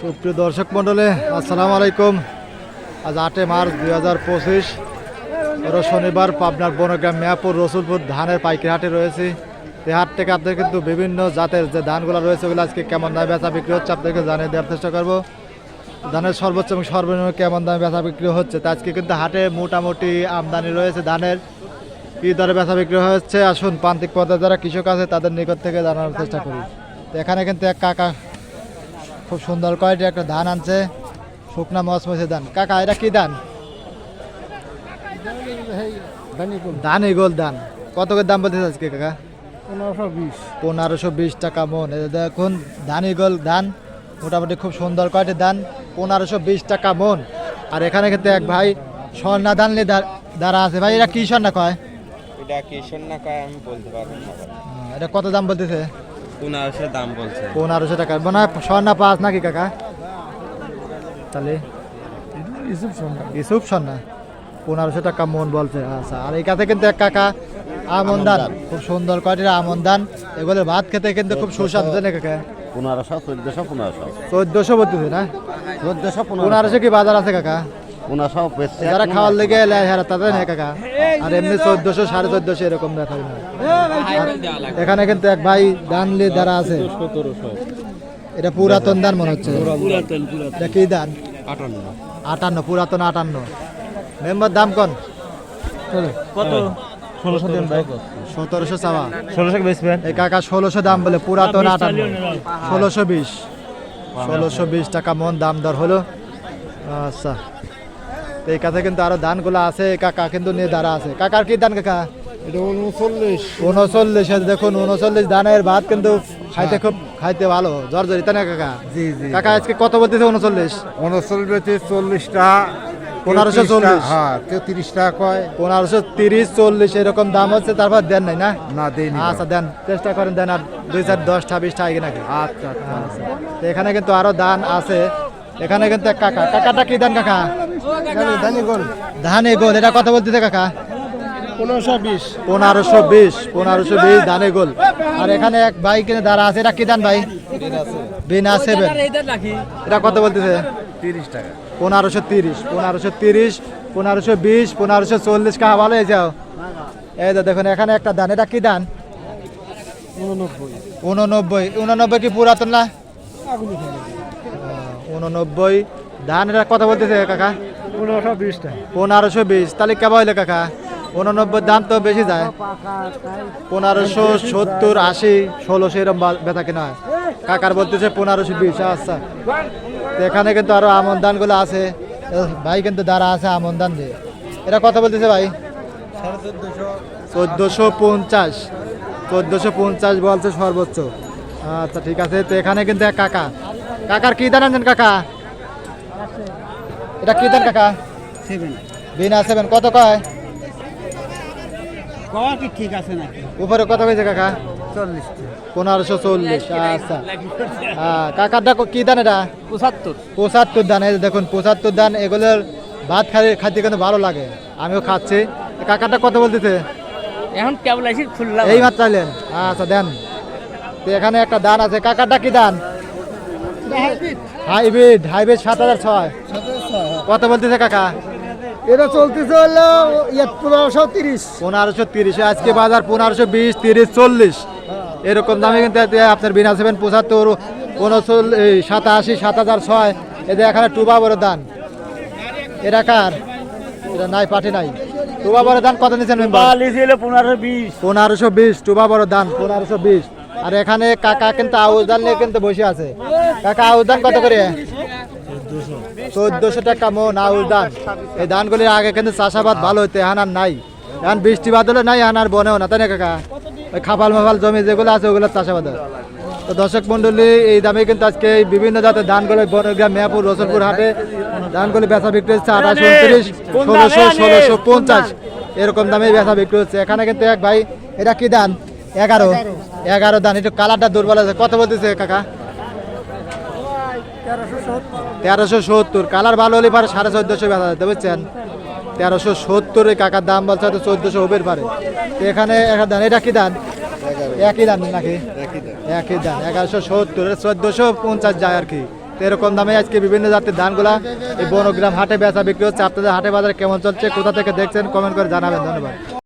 সুপ্রিয় দর্শক মণ্ডলে, আসসালামু আলাইকুম। আজ আটে মার্চ দুই হাজার পঁচিশ শনিবার পাবনার বনগ্রাম মিয়াপুর রসুলপুর ধানের পাইকারি হাটে রয়েছে। এই হাট থেকে আপনাদের কিন্তু বিভিন্ন জাতের যে ধানগুলো রয়েছে, ওগুলো আজকে কেমন দামে বেচা বিক্রি হচ্ছে আপনাদেরকে জানিয়ে দেওয়ার চেষ্টা করব। ধানের সর্বোচ্চ এবং সর্বনিম্ন কেমন দামে বেচা বিক্রি হচ্ছে, তা আজকে কিন্তু হাটে মোটামুটি আমদানি রয়েছে ধানের। কী দরে বেচা বিক্রি হচ্ছে, আসুন প্রান্তিক পর্যায়ে যারা কৃষক আছে, তাদের নিকট থেকে জানানোর চেষ্টা করি। এখানে কিন্তু এক কাকা খুব সুন্দর কোয়ালিটি একটা ধান আনছে? শুকনা মসমসে ধান। কাকা এটা কি ধান? ধান ইগোল ধান। কত করে দাম বলতেছে আজকে কাকা? পনেরোশো বিশ টাকা মন। দেখুন ধান ইগল ধান মোটামুটি খুব সুন্দর কোয়ালিটির ধান পনেরোশো বিশ টাকা মন। আর এখানে কিন্তু এক ভাই স্বর্ণা ধান নিয়ে দাঁড়া আছে। ভাই এটা কি স্বর্ণা কয়? এটা কি না কয় আমি বলতে পারব না। এটা কত দাম বলতেছে? পনেরোশো দাম বলছে। পনেরোশো টাকা। মনে হয় স্বর্ণা পাঁচ নাকি কাকা? তাহলে ইসুফ স্বর্ণা। পনেরোশো টাকা মন বলছে। আচ্ছা আর এই কাছে কিন্তু এক কাকা আমন ধান খুব সুন্দর কোয়ালিটির আমন ধান এগুলো ভাত খেতে কিন্তু খুব সুস্বাদু তাই না কাকা? পনেরোশো চোদ্দশো পনেরোশো চোদ্দশো বলতেছে না? চোদ্দশো পনেরোশো কি বাজার আছে কাকা? পনেরোশো বেচছে। যারা খাওয়ার লেগে লেয় হারা তাদের নেই কাকা। আর এমনি চোদ্দশো সাড়ে চোদ্দশো এরকম দেখা এখানে কিন্তু এক ভাই ধান নিয়ে যারা আছে এটা পুরাতন ধান মনে হচ্ছে। এটা কি ধান আটান্ন। আটান্ন পুরাতন আটান্ন। মেম্বার দাম কোন? কত? ষোলোশো দিন ভাই। সতেরোশো চাওয়া। ষোলোশো বেচবেন? এই কাকা ষোলোশো দাম বলে পুরাতন আটান্ন। ষোলোশো বিশ। ষোলোশো বিশ টাকা মন দাম দর হলো। আচ্ছা। তো এই কাছে কিন্তু আরও ধানগুলো আছে কাকা কিন্তু নিয়ে দাঁড়া আছে। কাকার কি ধান কাকা? উনচল্লিশ। উনচল্লিশ দেখুন উনচল্লিশ ধানের ভাত কিন্তু খাইতে খুব খাইতে ভালো জ্বর না কাকা? জি জি। কাকা আজকে কত বলতেছে উনচল্লিশ? উনচল্লিশ চল্লিশ টাকা পনেরোশো চল্লিশ। হ্যাঁ কেউ তিরিশ টাকা কয়? পনেরোশো তিরিশ চল্লিশ এরকম দাম হচ্ছে তারপর দেন নাই না? না দেয়নি আচ্ছা দেন চেষ্টা করেন দেন আর দুই চার দশ ছাব্বিশ টাকা নাকি? আচ্ছা আচ্ছা এখানে কিন্তু আরও ধান আছে। এখানে কিন্তু কাকা কাকাটা কি ধান কাকা? ধানি গোল এটা কত বলতেছে কাকা? পনেরোশো বিশ। পনেরোশো বিশ পনেরোশো বিশ ধানে গোল। আর এখানে এক ভাই কিনে দাঁড়া আছে এটা কি ধান ভাই? বিনা সেভেন এটা কত বলতেছে? তিরিশ টাকা। পনেরোশো তিরিশ পনেরোশো তিরিশ পনেরোশো বিশ পনেরোশো চল্লিশ কাহা ভালো হয়ে যাও এই তো দেখুন এখানে একটা ধান এটা কি ধান উননব্বই। উননব্বই উননব্বই কি পুরাতন না? উননব্বই। ধান এটা কথা বলতেছে কাকা? পনেরোশো বিশ পনেরোশো বিশ। তাহলে কেমন হইলে কাকা? উননব্বই দাম তো বেশি যায়। পনেরোশো সত্তর আশি, ষোলোশো এরকম বেচা কিনা হয়। কাকার বলতেছে পনেরোশো বিশ আচ্ছা। এখানে কিন্তু আরও আমন ধানগুলো আছে। ভাই কিন্তু দাঁড়া আছে আমন ধান দিয়ে। এটা কথা বলতেছে ভাই? চোদ্দোশো পঞ্চাশ। চোদ্দোশো পঞ্চাশ বলছে সর্বোচ্চ। আচ্ছা ঠিক আছে। তো এখানে কিন্তু এক কাকা। কাকার কি দান আনছেন কাকা? এটা কি দান কাকা? সেভেন বিনা সেভেন কত কয়? কওয়া কি ঠিক আছে নাকি? উপরে কত হয়েছে কাকা? চল্লিশ। পনেরোশো চল্লিশ আচ্ছা। হ্যাঁ কাকারটা কি দান এটা? পঁচাত্তর। পঁচাত্তর দান এই দেখুন পঁচাত্তর দান এগুলোর ভাত খাই খাইতে কিন্তু ভালো লাগে। আমিও খাচ্ছি। কাকারটা কত বলতেছে? এখন কেবল এসে খুললাম। এই মাত্র চাইলেন আচ্ছা দেন। তো এখানে একটা দান আছে। কাকারটা কি দান? হাইব্রিড। হাইব্রিড সাত হাজার ছয়। কত বলতেছে কাকা? এটা চলতেছে হলো পনেরোশো তিরিশ। পনেরোশো তিরিশ আজকে বাজার পনেরোশো বিশ তিরিশ চল্লিশ। এরকম দামে কিন্তু আপনার বিনা সেভেন পঁচাত্তর উনচল্লিশ সাতাশি সাত হাজার ছয়। এদের এখানে টুবা বড় দান। এটা কার? এটা নাই পাঠি নাই। টুবা বড় দান কত নিচ্ছেন পনেরোশো বিশ। পনেরোশো বিশ টুবা বড় দান পনেরোশো বিশ। আর এখানে কাকা কিন্তু আউশ দান নিয়ে কিন্তু বসে আছে। কাকা আউশ দান কত করে? চোদ্দশো টাকা মন আউশ ধান। এই ধানগুলি আগে কিন্তু চাষাবাদ ভালো হইতে এখন আর নাই। এখন বৃষ্টি বাদলে নাই এখন আর বনেও না তাই না কাকা? ওই খাপাল মাফাল জমি যেগুলো আছে ওগুলো চাষাবাদ তো দর্শক মন্ডলী এই দামে কিন্তু আজকে বিভিন্ন জাতের ধানগুলো বনগ্রাম মেয়াপুর রসুলপুর হাটে ধানগুলি বেচা বিক্রি হচ্ছে আঠাশ উনত্রিশ ষোলোশো ষোলোশো পঞ্চাশ। এরকম দামে বেচা বিক্রি হচ্ছে। এখানে কিন্তু এক ভাই এটা কি দান এগারো। এগারো। দান একটু কালারটা দুর্বল আছে। কত বলতেছে কাকা? তেরোশো সত্তর। কালার ভালো হলে পারে সাড়ে চোদ্দশো বেচা যেতে বুঝছেন? তেরোশো সত্তর কাকার দাম বলছে হয়তো চোদ্দশো হবের পারে। তো এখানে একটা দান এটা কি দান? একই দান নাকি? একই দান। এগারোশো সত্তর। চোদ্দশো পঞ্চাশ যায় আর কি। তো এরকম দামে আজকে বিভিন্ন জাতের ধানগুলা এই বনগ্রাম হাটে বেচা বিক্রি হচ্ছে। আপনাদের হাটে বাজারে কেমন চলছে কোথা থেকে দেখছেন কমেন্ট করে জানাবেন ধন্যবাদ।